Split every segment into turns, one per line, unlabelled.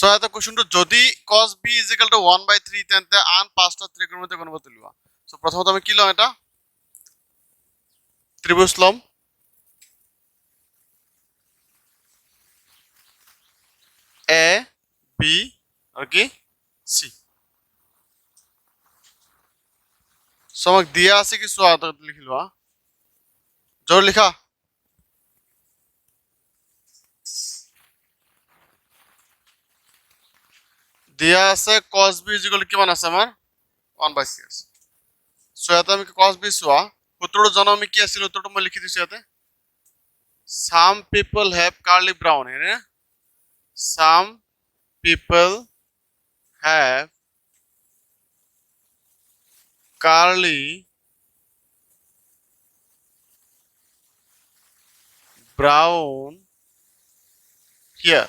So এটা কুৱেশ্যনটো যদি cos b is equal to 1 by 3 তেন্তে আন পাঁচটা ত্ৰিকোণমিতি কোণপতি উলিওৱা সো প্ৰথমতে আমি কি লওঁ এটা? ত্ৰিভুজ ল'ম। এ বি আৰু কি? চি সো আমাক দিয়া আছে কি চোৱা এটা লিখি লোৱা। জোৰ লিখা। দিয়া আছে cos b is equal to কিমান আছে আমাৰ 1 by 6 আছে সো ইয়াতে আমি cos b চোৱা সূত্ৰটো জানো আমি কি আছিল উত্তৰটো মই লিখি দিছো ইয়াতে some people have curly brown হয়নে some people have curly brown here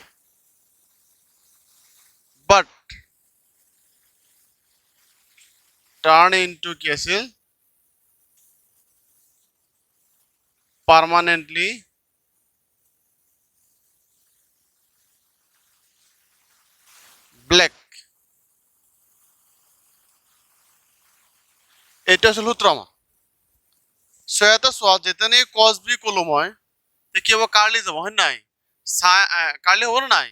turn into কি আছিল black. এইটো আছিল সূত্ৰ আমাৰ চ' ইয়াতে চোৱা যেতেনে কজ বি ক'লো মই তে কি হ'ব কাৰ্লি যাব হয় নাই? কাৰ্লি হ'ব নে নাই?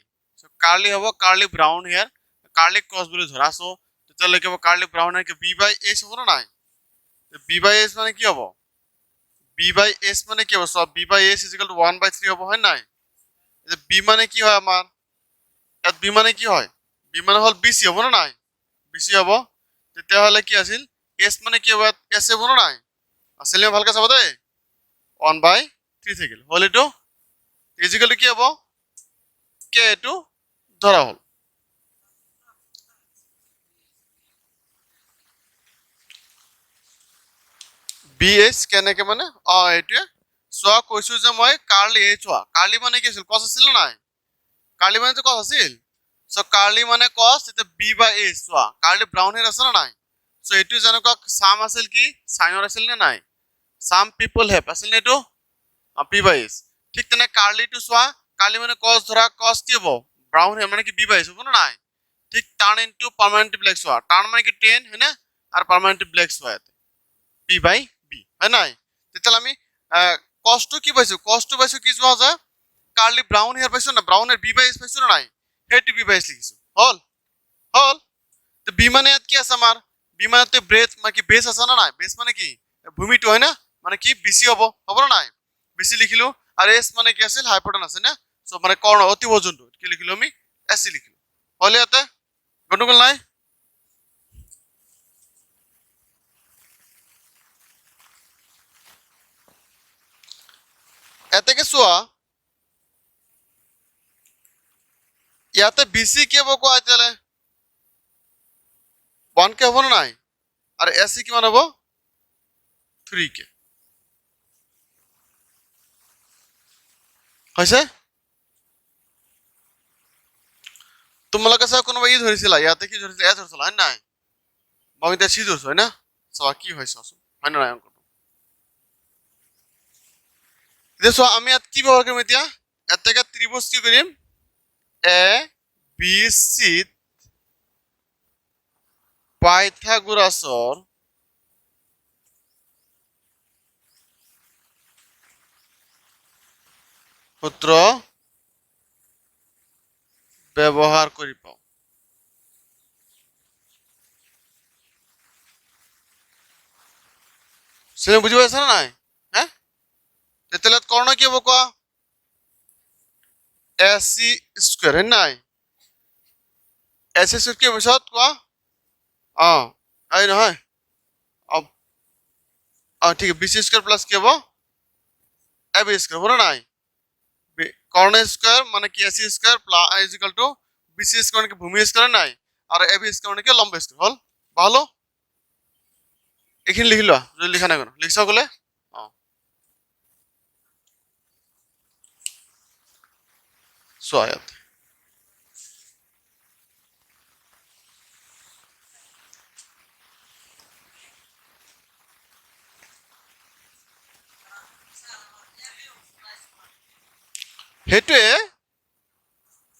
কাৰ্লি হ'ব কাৰ্লি ব্ৰাউন হেয়াৰ কাৰ্লি কজ বুলি ধৰা চ' তেতিয়াহ'লে কি হ'ব curly brown hair B by H হ'ব নে নাই? বি বাই এইচ মানে কি হ'ব? বি বাই এইচ মানে কি হ'ব? চোৱা B by H equal two one by three হ'ব, হয় নাই? বি মানে কি হয় আমাৰ ইয়াত বি মানে কি হয়? বি মানে হ'ল বি চি হ'ব নে নাই? বি চি হ'ব। তেতিয়াহ'লে কি আছিল? এছ মানে কি হ'ব? ইয়াত এছ হ'ব নে নাই? আছিল ভালকে চাব দেই ওৱান বাই থ্ৰী থাকিল হ'ল এইটো? ইজিকেলটো কি হ'ব? কে এইটো? ধৰা হ'ল। বি এইচ কেনেকে মানে? অ, এইটোৱে। চোৱা, কৈছো যে মই কাৰ্লি এই চোৱা কাৰ্লি মানে কি আছিল? কচ আছিল নাই? কাৰ্লি মানে কচ আছিল। চ' কাৰ্লি মানে কচ এতিয়া বি বা এইচ চোৱা কাৰ্লি ব্ৰাউন হেড আছে নে নাই? চ' এইটো যেনেকুৱা চাম আছিল কি? চাইনৰ আছিল নে নাই? চাম পিপল হেভ আছিল নে এইটো? পি বাই এইচ ঠিক তেনে কাৰ্লিটো চোৱা, কাৰ্লি মানে কচ ধৰা কচ কি হ'ব? ব্ৰাউন হেড মানে কি বি বাই এইচ হ'ব নে নাই? ঠিক টাৰ্ণ ইনটু পাৰ্মানেণ্ট ব্লেক চোৱা টাৰ্ণ মানে কি টেন হয়নে? আৰু পাৰ্মানেণ্ট ব্লেক চোৱা ইয়াতে। পি বাই বি, হয় নাই? তেতিয়াহ'লে আমি কষ্টটো কি পাইছো? কষ্টটো পাইছো কি যোৱা যে কাৰ্লি ব্ৰাউন হেয়াৰ পাইছো না brown hair B by H পাইছো নে নাই? সেইটো বি বাই এইচ লিখিছো। হ'ল? হ'ল? তো বি মানে ইয়াত কি আছে আমাৰ? বি মানে তো ব্ৰেথ মানে কি বেছ আছে নে নাই? বেছ মানে কি? ভূমিটো হয় না? মানে কি? বিচি হ'ব। হ'ব নে নাই? বিচি লিখিলো। আৰু এছ মানে কি আছিল? হাইপৰটন আছে না? চ' মানে কৰ্ণ অতিভ যোনটো, কি লিখিলো আমি? চি লিখিলো। হ'ল ইয়াতে? গণ্ডগোল নাই? এতেকে চোৱা ইয়াতে বিচি কি হ'ব কোৱা এতিয়ালে ওৱান কে হ'ব নে নাই আৰু এ চি কিমান হ'ব থ্ৰী কে হৈছে তোমালোকে চাওঁ কোনোবা ই ধৰিছিলা ইয়াতে কি ধৰিছিলা এ ধৰিছিলা হয় নাই মই এতিয়া চি ধৰিছো হয় না চোৱা কি হয় চোৱাচোন হয় নে নাই অংকটো চোৱা, আমি কি ব্যৱহাৰ কৰিম এতিয়া? ইয়াতে ত্ৰিভুজ কি কৰিম? এ, বি, চিত পাইথাগোরাসর সূত্র ব্যবহার কৰি পাওঁ। বুজি পাইছা নাই? তেতিয়াহ'লে কৰ্ণ কি হ'ব কোৱা? এ চি হয় নাই? এ চি স্কুৱেৰ কি হ'ব পিছত কোৱা? অ এই নহয়? অ ঠিক আছে বি সি স্কোয়ার প্লাস কি হব? এ বি স্কোয়ার হলো নাই? কর্ণ স্কোয়ার মানে কি A square plus is equal to B C square মানে কি ভূমি স্কোয়ার নাই? আর এ বি স্কোয়ার মানে কি লম্ব স্কোয়ার হল? ভালো? এইখিনি লিখি লোৱা, যদি লিখা নাই কোনো লিখিছ ক'লে চোৱা সেইটোৱে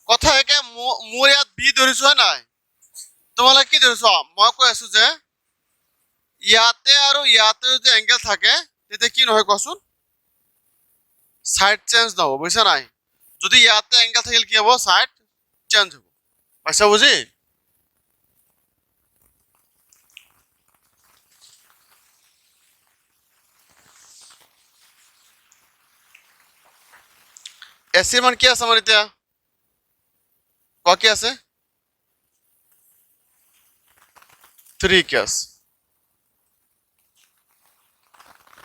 কথা একে মোৰ ইয়াত বি ধৰিছো, হয় নাই? তোমালোকে কি ধৰিছো? মই কৈ আছো যে, ইয়াতে আৰু ইয়াতে যদি এংগেল থাকে, তেতিয়া কি নহয় কোৱাচোন? চাইড চেঞ্জ নহ'ব, বুজিছা নাই? যদি ইয়াতে এংগেল থাকিলে কি হ'ব? চাইড চেঞ্জ হ'ব। পাইছা বুজি? এচিৰ মান কি আছে আমাৰ এতিয়া? কোৱা কি আছে? থ্ৰী কেছ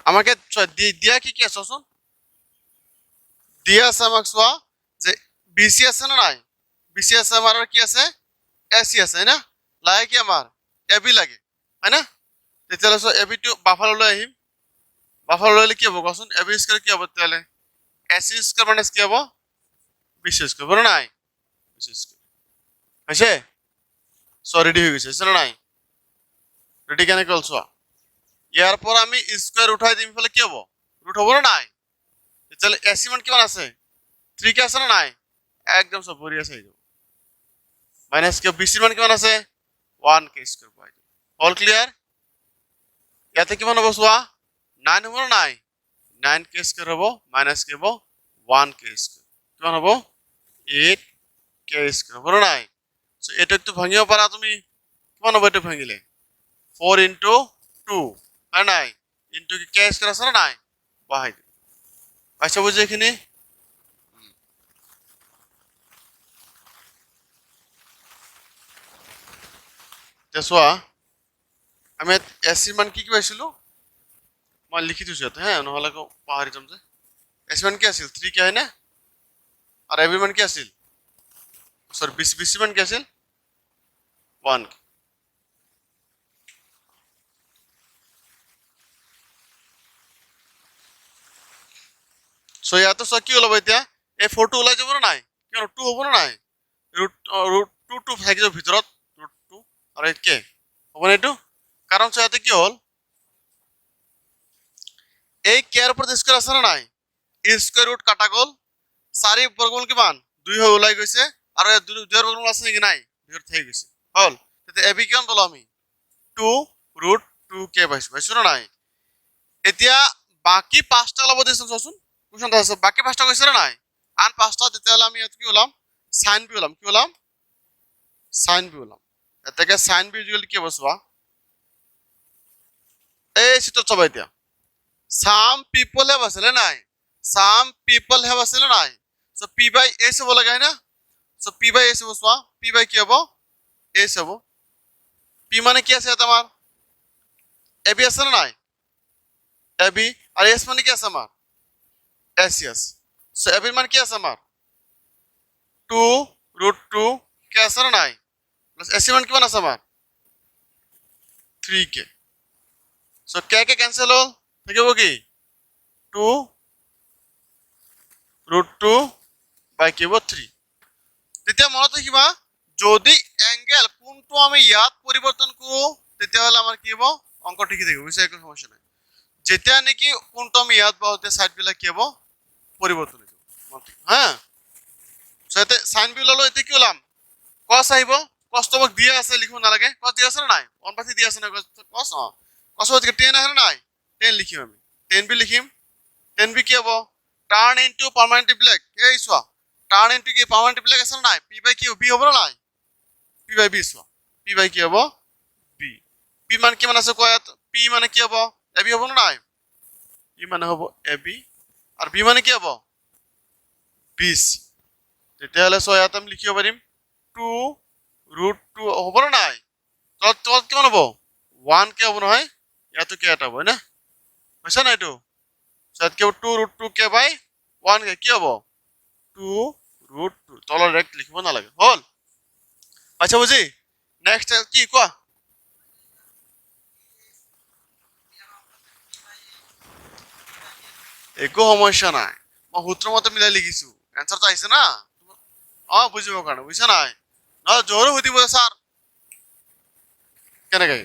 আমাকে চোৱা, দিয়া কি কি আছে আছে আমাক চোৱা যে বি চি আছে নে নাই? বি চি আছে আমাৰ আৰু কি আছে? এ চি আছে হয় না লাগে কি আমাৰ। এ বি লাগে হয় না তেতিয়াহ'লে চোৱা এ বিটো বাফাৰলৈ আহিম। বাফাৰলৈ আহিলে কি হ'ব কোৱাচোন? এ বি স্কোৱাৰ কি হ'ব তেতিয়াহ'লে? এ চি স্কোৱাৰ মানে কি হ'ব? বি চি স্কোৱাৰ বলো নাই? বি চি স্কোৱাৰ হৈছে? চোৱা ৰেডি হৈ গৈছে, হৈছে নাই? ৰেডি কেনেকৈ হ'ল, চোৱা? ইয়াৰ পৰা আমি স্কোৱাৰ উঠাই দিম, ইফালে কি হ'ব? ৰুট হ'ব নে নাই? তেতিয়াহ'লে এ চি মান কিমান আছে? থ্ৰী কে আছে নে নাই? একদম চব ভৰি আছে মাইনাছ কে বি চি মান কিমান আছে? ওৱান কে পাই অল ক্লিয়াৰ ইয়াতে কিমান হ'ব চোৱা? নাইন হ'ব নে নাই? নাইন কে স্কোৱাৰ হ'ব মাইনাছ কে হ'ব ওৱান কে স্কোৱাৰ কিমান হ'ব? এইট কে স্কোৱাৰ হ'ব নে নাই? চ' এইটো একটু ভাঙিব পাৰা তুমি। কিমান হ'ব এইটো ভাঙিলে? ফ'ৰ ইনটু টু হয় নাই? কি কে স্কোৱাৰ আছে নে নাই? বহাই বুজি এইখিনি এতিয়া চোৱা আমি এ চিৰ মান কি কি পাইছিলো? মই লিখি থৈছো ইয়াতে হে নহ'লে আকৌ পাহৰি যাম যে। এ চি মান কি আছিল? থ্ৰী কে হয়নে আৰু এ মান কি আছিল? চৰি বি চি মান কি আছিল? ওৱান চ' ইয়াতে চোৱা কি ওলাব এতিয়া এই ফ'ৰটো ওলাই যাব নে নাই কিয় টু হ'ব নে নাই ৰুট ৰুট টু টু থাকি যাব ভিতৰত ৰুট টু আৰু এইট কে হ'বনে এইটো কাৰণ চোৱা ইয়াতে কি হ'ল এই কেৰ ওপৰত স্কুৱাৰ আছে নে নাই স্কুৱাৰ ৰুট কাটা গ'ল চাৰি বৰ্গমূল কিমান দুই হৈ ওলাই গৈছে আৰু দুই দুইৰ বৰ্গমূল আছে নেকি নাই ভিতৰত থাকি গৈছে হ'ল তেতিয়া এ বি কিমান পালো আমি টু ৰুট টু কে পাইছো পাইছো নে নাই এতিয়া বাকী পাঁচটা ওলাব দিচোন চোৱাচোন আছে, বাকী পাঁচটা কৈছে নে আন পাঁচটা, তেতিয়াহ'লে আমি ইয়াত কি ওলাম? চাইন বি ওলাম, কি ওলাম? চাইন বি ওলাম। এতেকে চাইন বি ইউজুৱেলি কি চোৱা এই চিত্ৰত চাবা এতিয়া। চাম পিপল হেভ আছিলে নাই? চাম পিপল হেভ আছিলে নাই? চ' পি বাই এইচ হ'ব হয় না চ' পি বাই এইচ হ'ব চোৱা। পি বাই কি হ'ব? এইচ হ'ব পি মানে কি আছে ইয়াত আমাৰ? এ বি আছে নে নাই? এ বি আৰু এইচ মানে কি আছে আমাৰ? এছ ইয়াস সো এবির মান কি আছে আমার? টু রুট টু কে আছে না নাই? প্লাস এসি মান কিমান আছে আমার? Three K so K K cancel হ'ল? থাকিব কি? টু ৰুট টু বাই কি থ্ৰী তেতিয়া মনত ৰাখিবা, যদি এংগেল কোনটো আমি ইয়াত পৰিৱৰ্তন কৰোঁ, তেতিয়াহ'লে আমাৰ কি হ'ব? অঙ্ক ঠিকি থাকিব, বুজিছা একো সমস্যা নাই। যেতিয়া নেকি কোনটো আমি ইয়াত তেতিয়া চাইডবিলাক কি হ'ব? পৰিৱৰ্তন হৈ যাব। মনত ৰাখিবা, হা? চ' ইয়াতে চাইন বি ওলালো এতিয়া কি ওলাম? কচ আহিব কচটো আমাক দিয়া আছে লিখিব নালাগে। কচ দিয়া আছে নে নাই? বাই থ্ৰী দিয়া আছে নাই? কচ অঁ কচৰ টেন আহে নে নাই? টেন লিখিম আমি। টেন বি লিখিম। টেন বি কি হ'ব? টাৰ্ণ ইনটু পাৰ্মানেণ্ট ব্লেক এই চোৱা টাৰ্ণ ইনটু কি পাৰ্মানেণ্ট ব্লেক আছে নে নাই? পি বাই কি বি হ'ব নে নাই? পি বাই বি চোৱা। পি বাই কি হ'ব বি পি মান কিমান আছে কোৱা পি মানে কি হ'ব? এ বি হ'ব নে নাই? পি মানে হ'ব এ বি বি মানে কি হ'ব? বিছ তেতিয়াহ'লে ছয় ইয়াত আমি লিখিব পাৰিম। টু ৰুট টু, হ'ব নে নাই? তলত তলত কিমান হ'ব? ওৱান কে হ'ব নহয়। ইয়াতো কে এটা হ'ব না? হৈছে নাই এইটো? ইয়াত কি two root two K by one K. কি হ'ব? Two root two. তলৰ ৰেক্ট লিখিব নালাগে। হ'ল? আচ্ছা বুজি? নেক্সট কি কোৱা? একো সমস্যা নাই। মই সূত্ৰ মতে মিলাই লিখিছো। এনচাৰটো আহিছে না? অ বুজিবৰ কাৰণে, বুজিছা নাই? নহয় জোৰো সুধিব ছাৰ। কেনেকে?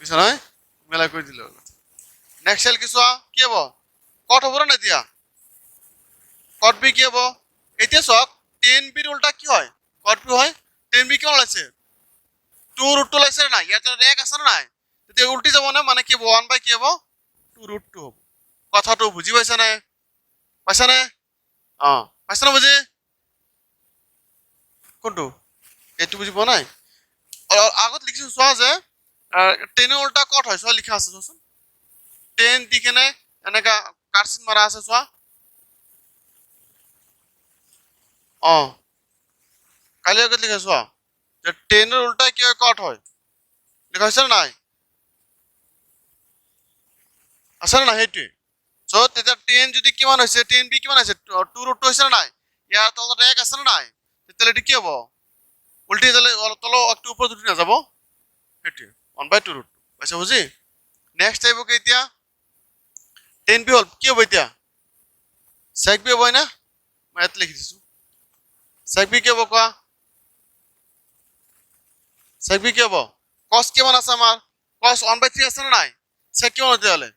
বুজিছা নহয় মিলাই কৰি দিলে। নেক্সট চেল কি চোৱা? কি হ'ব? কট হ'ব নে এতিয়া? কট বি কি হ'ব? এতিয়া চাওক টেন বিৰ উল্টা কি হয়? কট বি হয় টেন বি কিমান ওলাইছে? টু ৰুট টু ওলাইছে নাই? ইয়াত এক আছে নে নাই? তেতিয়া উল্টি যাব নে? মানে কি হ'ব? ওৱান বাই কি হ'ব? টু ৰুট হ'ব। কথাটো বুজি পাইছা নে পাইছা নে অ। পাইছা নে বুজি? কোনটো? এইটো বুজি পোৱা নাই? আগত লিখিছো চোৱা যে টেনৰ উল্টা কট হয় চোৱা লিখা আছে চোৱাচোন। টেন দি কেনে এনেকা কাৰ্চিন মাৰা আছে চোৱা। অ। কালি আগত লিখা চোৱা যে টেনৰ উল্টা কি হয় কট হয়? লিখা হৈছে নাই? আছেনে নাই সেইটোৱে? চ' তেতিয়া টেন যদি কিমান হৈছে টেন বি কিমান হৈছে? টু ৰুট টু হৈছে নাই? ইয়াৰ তলত এক আছে নে নাই? তেতিয়াহ'লে এইটো কি হ'ব? উল্টি যালে তলৰ একটো ওপৰত উঠি নাযাব। সেইটোৱে one by two root two. পাইছা বুজি? নেক্সট আহিব কি এতিয়া? টেন বি হ'ল, কি হ'ব এতিয়া? চেক বি হ'ব হয় না মই ইয়াত লিখি দিছোঁ। চেক বি কি হ'ব কোৱা? চেক বি কি হ'ব? কষ্ট কিমান আছে আমাৰ? কষ্ট ওৱান বাই থ্ৰী আছে নে নাই? চেক কিমান তেতিয়াহ'লে?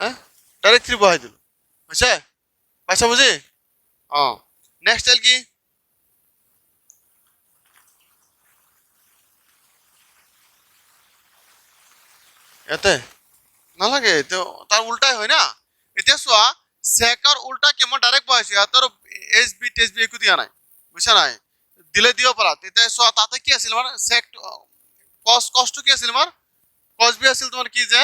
হা ডাইৰেক্ট থ্ৰী বহাই দিলোঁ। হৈছে পাইছা বুজি? অঁ। নেক্সট আহিল কি? ইয়াতে? নালাগে তাৰ উল্টাই হয় না? এতিয়া চোৱা চেকৰ উল্টা কি মই ডাইৰেক্ট বহাইছো সিহঁতৰ এইচ বি টেচ বি একো দিয়া নাই বুজিছা নাই? দিলে দিব পাৰা। তেতিয়া চোৱা তাতে কি আছিল আমাৰ চেক কষ্ট কষ্টটো কি আছিল আমাৰ কষ্ট বি আছিল তোমাৰ কি যে?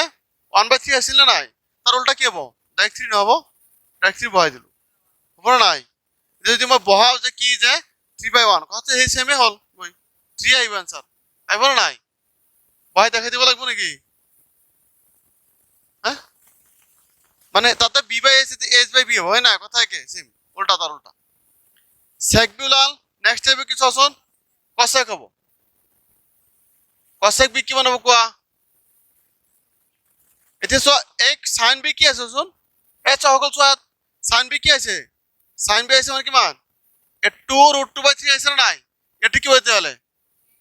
ওৱান বাই থ্ৰী আছিল নে নাই? তাৰ হ'ব? ডাইৰেক্ট থ্ৰী নহ'ব ডাইৰেক্ট থ্ৰী বহাই দিলোঁ। হ'ব নে নাই? এতিয়া যদি মই বহাও যে কি যে থ্ৰী বাই ওৱান কথা সেই ছেমে হ'ল গৈ থ্ৰী আহিব এনচাৰ আহিব নে নাই? বহাই দেখাই দিব লাগিব নেকি? হা? মানে তাতে B by S S by B হয় না কথা একে সেম উল্টা তার উল্টা সেক বি ওলাল নেক্সট টাইম কি চাচোন কসেক হ'ব। কসেক বি কিমান হ'ব কোৱা? এতিয়া চোৱা, এক চাইন বি কি আছে চোন? এই চোৱাসকল চোৱা চাইন বি কি আছে? চাইন বি আছে মানে কিমান? A two root two by three আছে নে নাই? এইটো কি তেতিয়াহ'লে?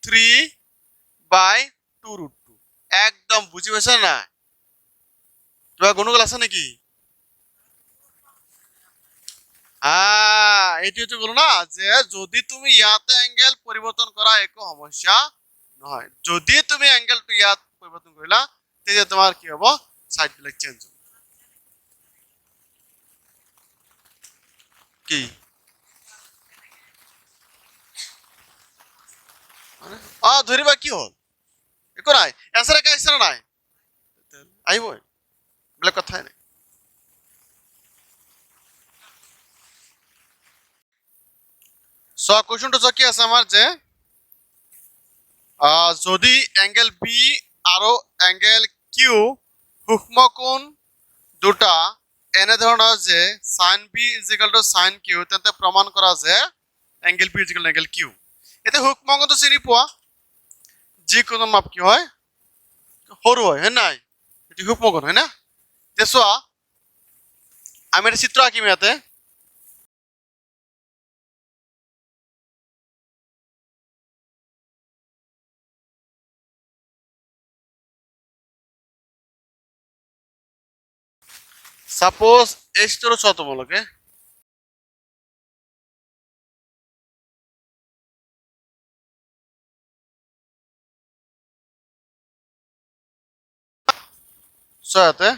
Three by two root two একদম বুজি পাইছা নে নাই? কিবা গণ্ডগোল আছে নেকি? আহ এইটোতো গলো না, যে যদি তুমি ইয়াতে এংগেল পৰিৱৰ্তন কৰা, একো সমস্যা নহয়। যদি তুমি এংগেলটো ইয়াত পৰিৱৰ্তন কৰিলা তেতিয়া তোমাৰ কি হ'ব? বিলাক চেঞ্জ হ'ব। কি? অ ধৰিবা কি হ'ল? একো নাই। একে আহিছে নে নাই? আহিবই বেলেগ কথাই নাই। চোৱা কুৱেশ্যনটো চোৱা কি আছে আমাৰ যে যদি এংগেল বি আৰু এংগেল কিউ সূক্ষ্ম কোণ দুটা এনেধৰণৰ যে sine B equal to sine Q তেন্তে প্ৰমাণ কৰা যে angle B is equal angle Q এতিয়া সূক্ষ্ম কোণটো চিনি পোৱা? যিকোনো মাপ কি হয়? সৰু হয় হয় নাই? এইটো সূক্ষ্ম কোণ হয় না? এতিয়া আমি এটা চিত্ৰ আঁকিম ইয়াতে। সাপোজ তোমালোকে চোৱা ইয়াতে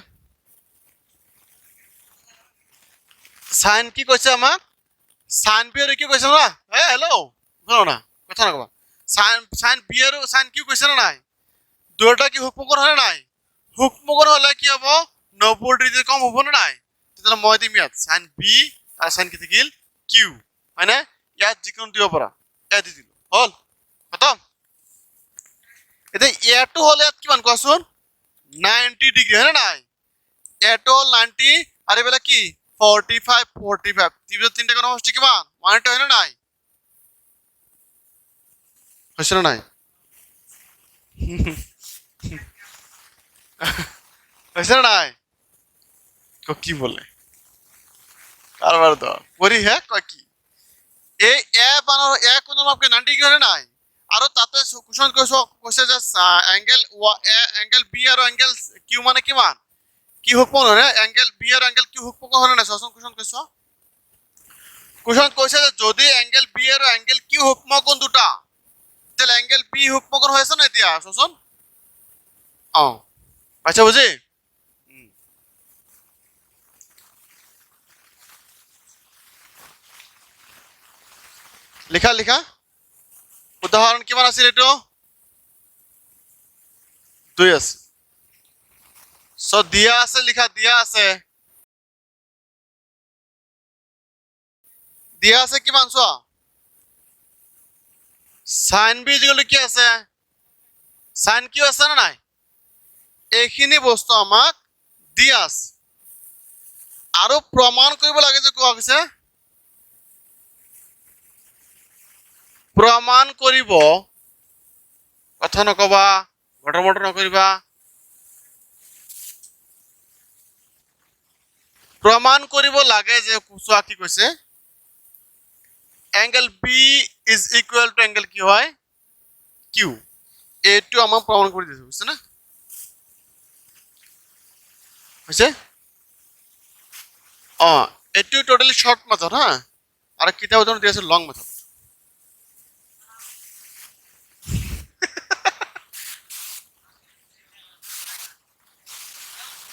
চাইন কি কৈছে আমাক? চাইন বি কি কৈছে না? এ হেল্ল' শুনো না, কথা নকবা চাইন চাইন বি চাইন কিউ কৈছে নে নাই? দুয়োটা কি সূক্ষ্মকোণ হয় নাই? সূক্ষ্মকোণ হ'লে কি হ'ব? নব্বৈ ডিগ্ৰী কম হ'ব নে নাই, তেতিয়াহ'লে মই দিম ইয়াত চাইন বি আৰু চাইন কি থাকিল? কিউ হয়নে? ইয়াত যিকোনো দিব পাৰা। ইয়াত দি দিলো। হ'ল? খতম? এতিয়া ইয়াতো হ'লে ইয়াত কিমান কোৱাচোন? নাইনটি ডিগ্ৰী হয়নে নাই? ইয়াতো হ'ল নাইনটি আৰু এইবিলাক কি? ফৰ্টি ফাইভ ফৰ্টি ফাইভ ত্ৰিভুজৰ তিনিটা কোণৰ সমষ্টি কিমান? ওৱান এইটি হয়নে নাই? হৈছে নে নাই? হৈছে নে নাই? ক বলে? কারবার তো। পরি হ্যাঁ কি? এই এ বানার এ কোন মাপকে নাইনটি ডিগ্রি নাই? আৰু তাতে কুশন কৈছো যে এংগেল এংগেল বি আৰু এংগেল কিউ মানে কিমান? কি সূক্ষ্ম নহয় এংগেল বি আৰু এংগেল কিউ সূক্ষ্ম হয় নাই চোৱাচোন কুশন কৈছো কুৱেশ্যন কৈছে যে, যদি এংগেল বি আৰু এংগেল কিউ সূক্ষ্মকোণ দুটা তেতিয়াহ'লে এংগেল বি সূক্ষ্মকোণ হৈ আছে ন এতিয়া চোৱাচোন অঁ। পাইছা বুজি লিখা লিখা। উদাহৰণ কিমান আছিল এইটো? দুই আছে। চ দিয়া আছে, লিখা, দিয়া আছে। দিয়া আছে কিমান, চোৱা? চাইন বি কি আছে? চাইন কিউ আছে নে নাই? এইখিনি বস্তু আমাক দিয়া আছে। আৰু প্ৰমাণ কৰিব লাগে যে কোৱা হৈছে। প্ৰমাণ কৰিব কথা নকবা ঘটৰ মটৰ নকৰিবা প্ৰমাণ কৰিব লাগে যে চোৱা কি কৈছে। Angle B is equal to angle কি হয়? কিউ এইটো আমাক প্ৰমাণ কৰি দিছে, বুজিছে না? হৈছে? অ, এইটো টোটেলি শৰ্ট মেথড হা। আৰু কিতাপ উদাহৰণ দি আছে লং মেথড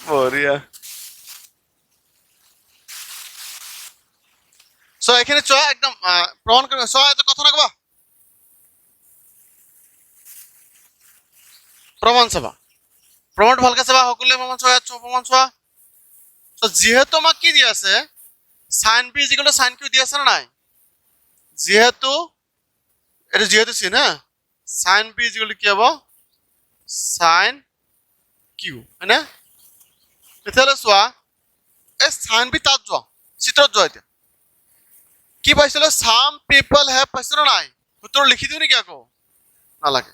বঢ়িয়া চ এইখিনি চোৱা একদম প্ৰমাণ কৰিব চোৱা এটা কথা নকবা প্ৰমাণ চাবা প্ৰমাণটো ভালকে চাবা সকলোৱে প্ৰমাণ চোৱা ইয়াত প্ৰমাণ চোৱা চ যিহেতু আমাক কি দি আছে চাইন বি যিকোনো চাইন কিউ দি আছে নে নাই? যিহেতু, এইটো যিহেতু চিন হা? চাইন বি যিকোনো কি হ'ব? চাইন কিউ হয়নে? তেতিয়াহ'লে চোৱা এই চাইন বি তাত যোৱা, চিত্ৰত যোৱা এতিয়া। কি পাইছিলো? চাম পিপল হেভ পাইছো নে নাই? উত্তৰ লিখি দিওঁ নেকি আকৌ? নালাগে।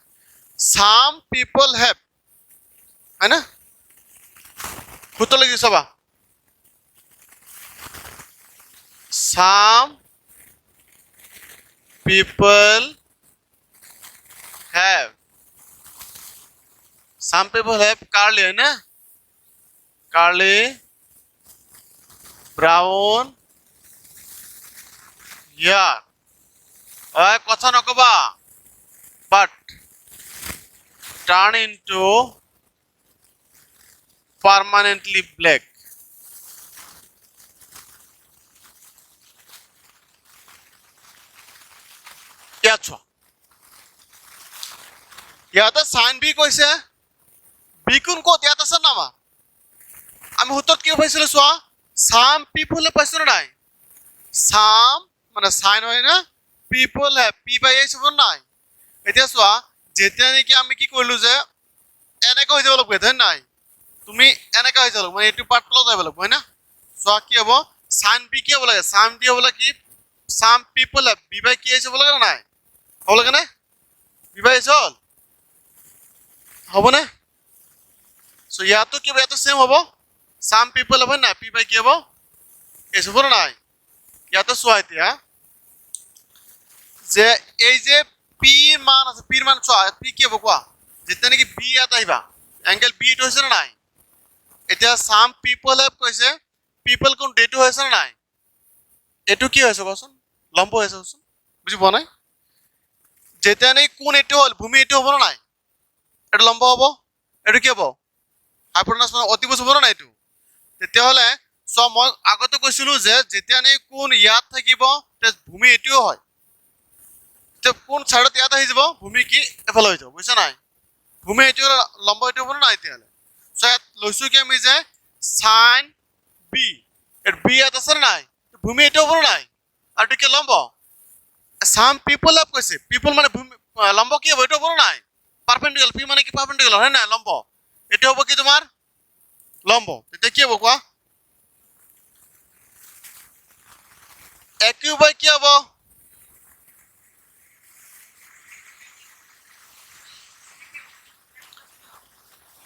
চাম পিপল হেভ হয় না উত্তৰ লিখি চাবা some people have some people have curly হয় না কাৰ্লি ব্ৰাউন ইয়াৰ অই কথা নকবা। But turn into permanently black ইয়াত চাইন বি কৈছে। বি কোন ক'ত? ইয়াত আছে না আমাৰ আমি সূত্ৰত কি পাইছিলো চোৱা? চাম পিপলে পাইছো নে নাই? চাম মানে চাইন হয় না? People he P by H হ'ব নাই? এতিয়া চোৱা, যেতিয়া নেকি আমি কি কৰিলো যে, এনেকৈ হৈ যাব লাগিব, হয় নাই? তুমি এনেকৈ হৈ যাব লাগিব মানে এইটো পাৰ্ট তলত যাব লাগিব, হয় না? চোৱা কি হ'ব? চাইন বি কি হ'ব লাগে? চাইন বি হ'ব লাগে কি? চাম পিপল বি বাই কি এইচ হ'ব লাগে নে নাই? হ'ব লাগে নে? বি বাই হ'ল? হ'বনে চ' ইয়াতো কি ইয়াতো ছেম হ'ব? চাম পিপল হ'ব নাই পি বাই কি হ'ব নে নাই ইয়াতে চোৱা এতিয়া যে এই যে পিৰ মান আছে পিৰ মান চোৱা পি কি হ'ব কোৱা যেতিয়া নেকি বি ইয়াত আহিবা এংগেল বি এইটো হৈছে নে নাই এতিয়া চাম পিপল হেভ কৈছে পিপল কোন ডেটো হৈছে নে নাই এইটো কি হৈছে কোৱাচোন লম্ব হৈছে কোৱাচোন বুজি পোৱা নাই যেতিয়া নেকি কোন এইটো হ'ল ভূমি এইটো হ'ব নে নাই এইটো লম্ব হ'ব এইটো কি হ'ব হাইপৰনাছ মানে অতিভুজ হ'ব নে নাই এইটো তেতিয়াহ'লে চোৱা মই আগতে কৈছিলো যে যেতিয়া নেকি কোন ইয়াত থাকিব ভূমি এইটোও হয়। কোন চাইডত ইয়াত আহি যাব, ভূমি কি এফালে হৈ যাব, বুজিছা নাই? ভূমি এইটো লম্ব এইটো হ'ব নাই তেতিয়াহ'লে? চ' ইয়াত লৈছো কি আমি যে চাইন বি বি ইয়াত আছে নাই? ভূমি এইটো হ'ব নাই? আৰু এইটো কি লম্ব? চাম পিপল হেভ কৈছে পিপল মানে ভূমি লম্ব কি হ'ব, এইটো হ'ব নাই? পাৰপেণ্ডিকুলাৰ পি মানে কি পাৰপেণ্ডিকুলাৰ হয় নাই? লম্ব। এইটো হ'ব কি তোমাৰ? লম্ব। তেতিয়া কি হ'ব কোৱা একিউ বাই কি হ'ব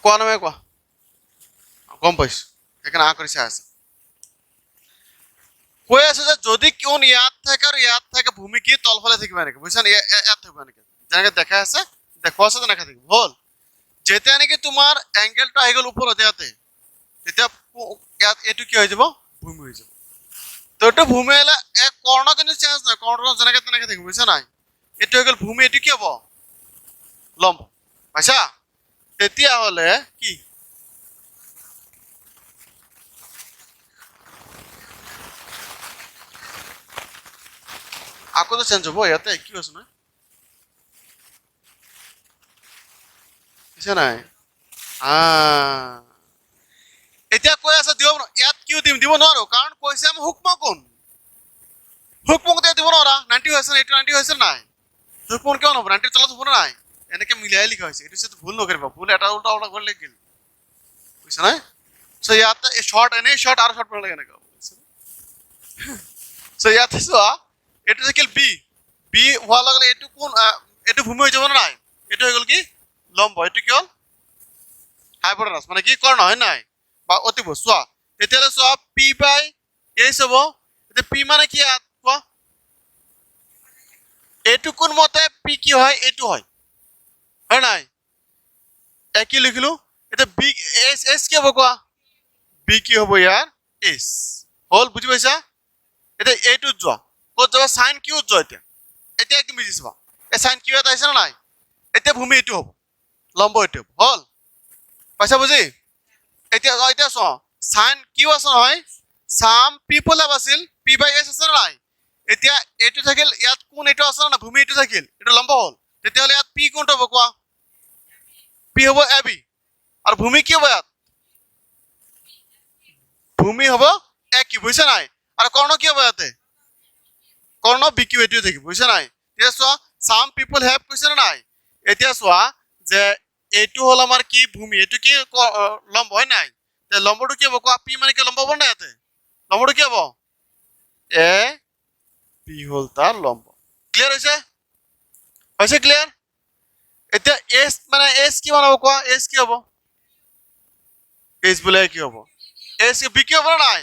কোৱা নামে কোৱা? গম পাইছো। সেইকাৰণে আ কৰি চাই আছে। কৈ আছো যে যদি কোন ইয়াত থাকে আৰু ইয়াত থাকে, ভূমি কি তলফালে থাকিব এনেকে, বুজিছা নে? ইয়া- ইয়াত থাকিব এনেকে। যেনেকে দেখাই আছে দেখুৱা আছে তেনেকে থাকিব। হ'ল। যেতিয়া নেকি তোমাৰ এংগেলটো আহি গ'ল ওপৰত ইয়াতে তেতিয়া ইয়াত এইটো কি হৈ যাব? ভূমি হৈ যাব। তো এইটো ভূমি আহিলে এক কৰ্ণ কিন্তু চেঞ্জ নহয় কৰ্ণ যেনেকে তেনেকে থাকিব, বুজিছা নাই? এইটো হৈ গ'ল ভূমি, এইটো কি হ'ব? লম্ব। পাইছা? তেতিয়াহ'লে কি? আকৌ চেঞ্জ হ'ব, ইয়াতে কি হৈছে নহয় বুজিছা নাই? আহ। এতিয়া কৈ আছে, দিব ইয়াত কিয় দিম? দিব নোৱাৰো, কাৰণ কৈছে আমি সূক্ষ্ম কোণ সূক্ষ্ম কোণ দিব নোৱাৰা। নাইনটি হৈছে এইটো নাইনটি হৈছে নাই? সূক্ষ্ম কিয় নহ'ব? নাইনটিৰ তলত হ'ব নাই? এনেকে মিলাই লিখা হৈছে। এইটো যিটো ভুল নকৰিবা। ভুল এটা উল্টা উল্টা কৰি লিখিল বুজিছা নাই চ' ইয়াতে শ্বৰ্ট এনেই শ্বৰ্ট আৰু শ্বৰ্ট নালাগে এনেকুৱা চ' ইয়াতে চোৱা, এইটো থাকিল বি বি হোৱাৰ লগে লগে এইটো কোন এইটো ভূমি হৈ যাব নাই? এইটো হৈ গ'ল কি? লম্ব। এইটো কি হ'ল? হাইপোটেনাছ মানে কি কৰ্ণ হয় নাই? বা অতিভুজ চোৱা, তেতিয়াহ'লে চোৱা পি বাই এইচ হ'ব এতিয়া পি মানে কি কোৱা এইটো কোন মতে পি কি হয়? এইটো হয়। হয় নাই? কি লিখিলো? এতিয়া বি এইচ এইচ কি হ'ব কোৱা? বি কি হ'ব ইয়াৰ? এইচ হ'ল, বুজি পাইছা? এতিয়া এইটোত যোৱা। ক'ত যাবা? চাইন কিউত যোৱা এতিয়া। এতিয়া একদম বুজি চাবা। এই চাইন কিউ এটা আহিছে নে নাই? এতিয়া ভূমি এইটো হ'ব। লম্ব এইটো হ'ব। হ'ল? পাইছা বুজি? এতিয়া এতিয়া চোৱা। চাইন কিউ আছে নহয়? চাম পিপল হেভ আছিল, পি বাই এছ আছে নাই? এতিয়া এইটো থাকিল, ইয়াত কোন এইটো আছে নে ভূমি এইটো থাকিল। এইটো লম্ব হ'ল। তেতিয়াহ'লে ইয়াত পি কোনটো হ'ব কোৱা? পি হ'ব এ বি। আৰু ভূমি কি হ'ব ইয়াত? ভূমি হ'ব এ কি বুজিছা নাই? আৰু কৰ্ণ কি হ'ব ইয়াতে? কৰ্ণ বি কিউ, এইটোৱে থাকিব, বুজিছা নাই? এতিয়া চোৱা, চাম পিপল হেভ কৈছে নে নাই? এতিয়া চোৱা যে এইটো হ'ল আমাৰ কি ভূমি? এইটো কি লম্ব, হয় নাই? লম্বটো কি হ'ব? কোৱা, পি মানে কি, লম্ব হ'ব নাই ইয়াতে? লম্বটো কি হ'ব? এ, পি হ'ল তাৰ লম্ব। ক্লিয়াৰ হৈছে? হৈছে ক্লিয়াৰ এতিয়া এচ মানে এচ কিমান হ'ব কোৱা? এচ কি হ'ব? এইচ বোলে কি হ'ব? এচ বি কিউ হ'ব নাই?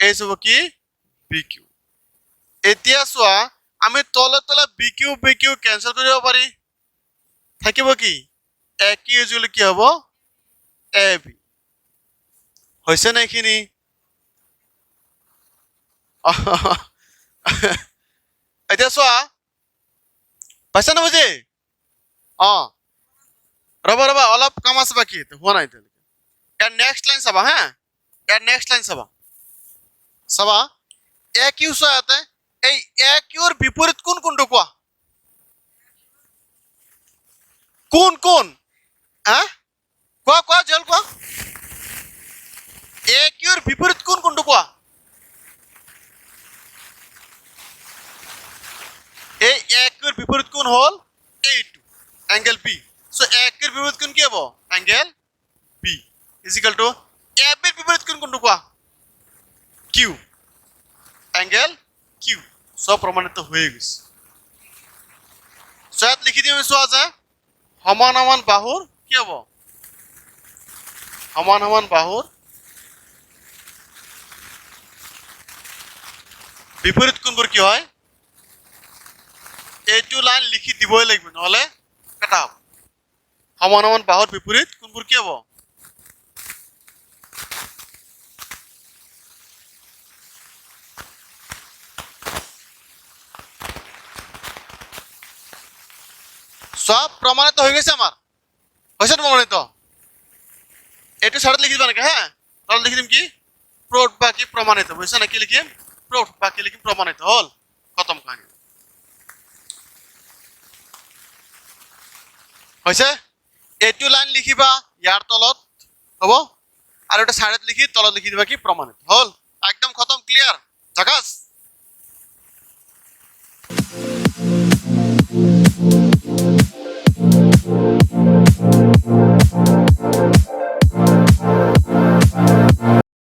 এইচ হ'ব কি? বি কিউ এতিয়া চোৱা, আমি তলে তলে B Q B Q cancel কৰিব পাৰি। থাকিব কি? এ কি ইউজুৱেলি কি হ'ব? এ বি হৈছে নে এইখিনি? এতিয়া চোৱা। পাইছা নে বুজি? অ। ৰ'বা ৰ'বা, অলপ কাম আছে বাকী। হোৱা নাই এতিয়ালৈকে। ইয়াৰ নেক্সট লাইন চাবা হা। ইয়াৰ নেক্সট লাইন চাবা। চাবা। এ কিউ চোৱা ইয়াতে। এই এ কিউৰ বিপৰীত কোন কোনটো কোৱা? কোন কোন? হা কোৱা কোৱা, জল কোৱা? এ কিউৰ বিপৰীত কোন কোনটো কোৱা? এই এ কিউৰ বিপৰীত কোন হ'ল? এইটো এংগেল বি চ' এ কিউৰ বিপৰীত কোন কি হ'ব? Angle B is equal to A বিৰ বিপৰীত কোন কোনটো কোৱা? কিউ এংগেল কিউ চব প্ৰমাণিত হৈয়ে গৈছে। চ' ইয়াত লিখি দিম চোৱা যে সমান সমান বাহুৰ কি হ'ব? সমান সমান বাহুৰ বিপৰীত কোনবোৰ কি হয়? এইটো লাইন লিখি দিবই লাগিব, নহ'লে কাটা হ'ব? সমান সমান বাহুৰ বিপৰীত কোনবোৰ কি হ'ব? সব প্রমাণিত হয়ে গেছে আমার হয়েছে তো? প্রমাণিত এইটো চাইডত লিখি দিবা নাকি হ্যাঁ? তাহলে লিখি দিম কি? প্রোট বা কি প্রমাণিত, বুঝছ না কি লিখিম প্রোট বা কি লিখিম প্রমাণিত, হল, খতম কাহিনী হৈছে এইটো লাইন লিখিবা ইয়াৰ তলত, হ'ব? আৰু এটা চাইডত লিখি তলত লিখি দিবা কি? প্ৰমাণিত, হ'ল? একদম খতম ক্লিয়াৰ জাগাছ